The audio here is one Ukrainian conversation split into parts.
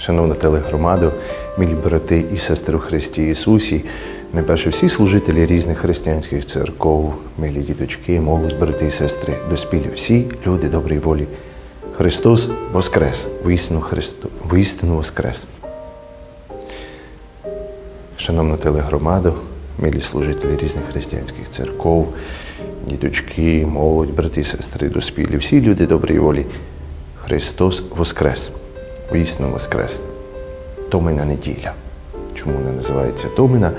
Шановна телегромаду, милі брати і сестри у Христі Ісусі, найперше всі служителі різних християнських церков, милі діточки, молодь, брати і сестри, доспілі всі люди доброї волі. Христос Воскрес, воістину Христу, воістину Воскрес. Шановна телегромаду, милі служителі різних християнських церков, діточки, молодь, брати і сестри, доспілі, всі люди доброї волі. Христос Воскрес, воістину Воскрес. Томина неділя. Чому вона називається Томина?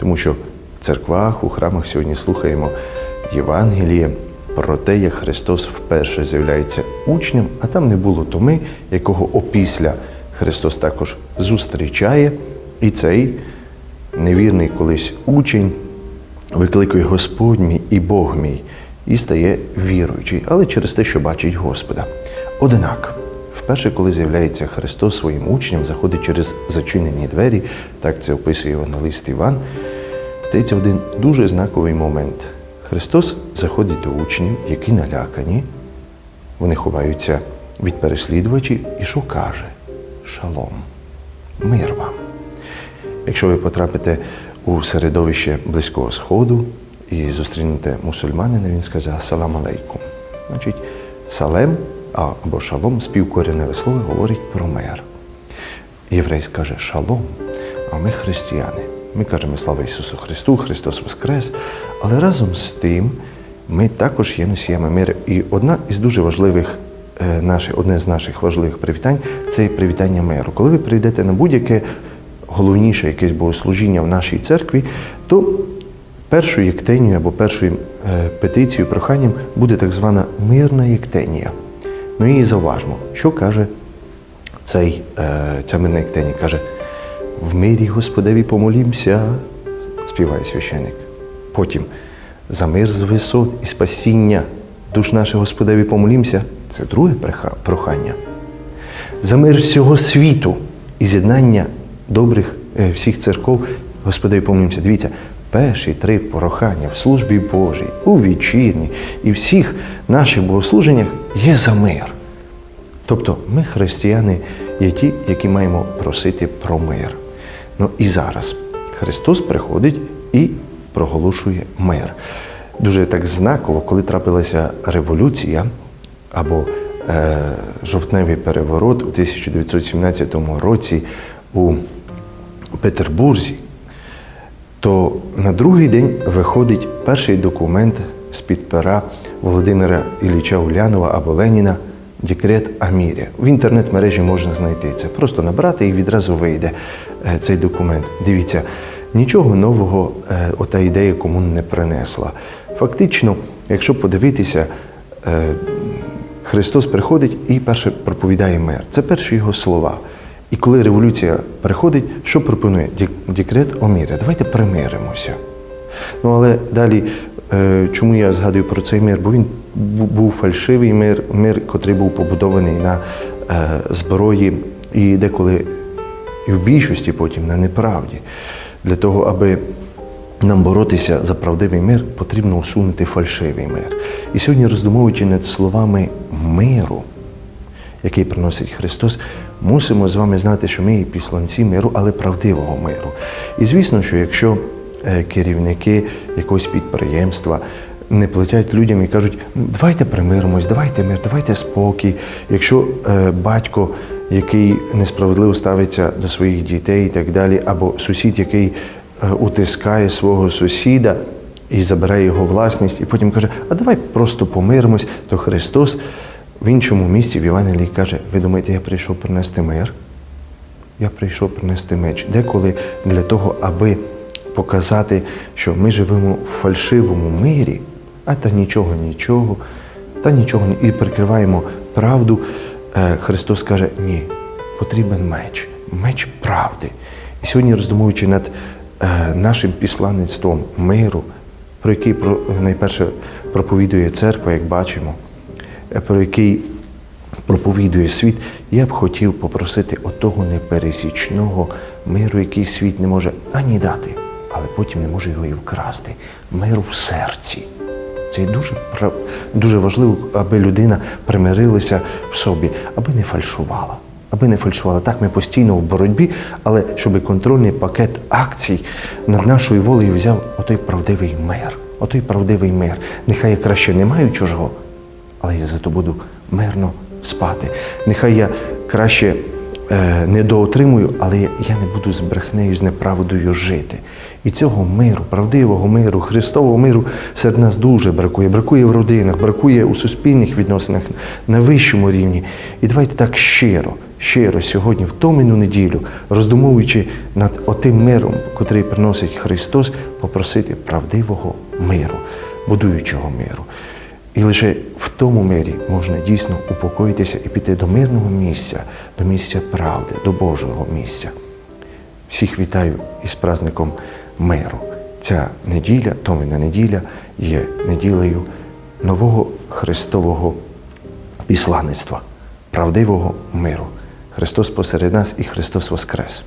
Тому що в церквах, у храмах сьогодні слухаємо Євангеліє про те, як Христос вперше з'являється учням, а там не було Томи, якого опісля Христос також зустрічає. І цей невірний колись учень викликує Господь мій і Бог мій, і стає віруючий, але через те, що бачить Господа. Однак, вперше, коли з'являється Христос своїм учням, заходить через зачинені двері, так це описує евангелист Іван, стається один дуже знаковий момент. Христос заходить до учнів, які налякані, вони ховаються від переслідувачів, і що каже? Шалом, мир вам. Якщо ви потрапите у середовище Близького Сходу і зустрінете мусульманина, він скаже Асалам алейкум. Значить, салем або шалом, співкореневе слово, говорить про мир. Єврей скаже шалом, а ми християни. Ми кажемо слава Ісусу Христу, Христос Воскрес. Але разом з тим ми також є носіями миру. І одна із дуже важливих е, наших, одне з наших важливих привітань це привітання миру. Коли ви прийдете на будь-яке головніше якесь богослужіння в нашій церкві, то першою єктенією або першою е, петицією, проханням буде так звана мирна єктенія. Ну і заважмо, що каже цей, е, ця мирна єктенія? Каже, в мирі Господеві помолімся, співає священик. Потім за мир з висот і спасіння душ наших Господеві помолімся. Це друге прохання. За мир всього світу і з'єднання добрих е, всіх церков, Господеві помолімся. Дивіться, перші три прохання в службі Божій, у вечірні і всіх наших богослуженнях є за мир. Тобто ми, християни, є ті, які маємо просити про мир. Ну і зараз Христос приходить і проголошує мир. Дуже так знаково, коли трапилася революція або е, жовтневий переворот у 1917 році у Петербурзі, то на другий день виходить перший документ з-під пера Володимира Ілліча Улянова або Леніна Декрет о мірі. В інтернет-мережі можна знайти це. Просто набрати і відразу вийде е, цей документ. Дивіться, нічого нового е, ота ідея комун не принесла. Фактично, якщо подивитися, е, Христос приходить і перше проповідає мир. Це перші його слова. І коли революція приходить, що пропонує? Дек- Декрет о мірі. Давайте примиримося. Ну але далі, чому я згадую про цей мир? Бо він був фальшивий мир, мир, котрий був побудований на е, зброї і деколи і в більшості потім на неправді. Для того, аби нам боротися за правдивий мир, потрібно усунути фальшивий мир. І сьогодні, роздумовуючи над словами миру, який приносить Христос, мусимо з вами знати, що ми є післанці миру, але правдивого миру. І звісно, що якщо е, керівники якогось підприємства не платять людям і кажуть, давайте примиримось, давайте мир, давайте спокій. Якщо е, батько, який несправедливо ставиться до своїх дітей і так далі, або сусід, який е, утискає свого сусіда і забирає його власність, і потім каже, а давай просто помиримось, то Христос в іншому місці в Євангелії каже: ви думаєте, я прийшов принести мир? Я прийшов принести меч. Деколи для того, аби показати, що ми живемо в фальшивому мирі, а та нічого, нічого, та нічого і прикриваємо правду. е, Христос каже: ні, потрібен меч, меч правди. І сьогодні, роздумуючи над е, нашим післанництвом миру, про який найперше проповідує церква, як бачимо, е, про який проповідує світ, я б хотів попросити отого непересічного миру, який світ не може ані дати, але потім не може його і вкрасти. Миру в серці. Це дуже, дуже важливо, аби людина примирилася в собі, аби не фальшувала. аби не фальшували. Так, ми постійно в боротьбі, але щоб контрольний пакет акцій над нашою волею взяв отой правдивий мир. Отой правдивий мир. Нехай я краще не маю чужого, але я зато буду мирно спати. Нехай я краще е, не доотримую, але я не буду з брехнею, з неправдою жити. І цього миру, правдивого миру, Христового миру серед нас дуже бракує. Бракує в родинах, бракує у суспільних відносинах на вищому рівні. І давайте так щиро, щиро сьогодні, в томину неділю, роздумовуючи над отим миром, котрий приносить Христос, попросити правдивого миру, будуючого миру. І лише в тому мирі можна дійсно упокоїтися і піти до мирного місця, до місця правди, до Божого місця. Всіх вітаю із праздником миру. Ця неділя, Томина неділя, є неділею нового Христового післаництва, правдивого миру. Христос посеред нас і Христос Воскрес!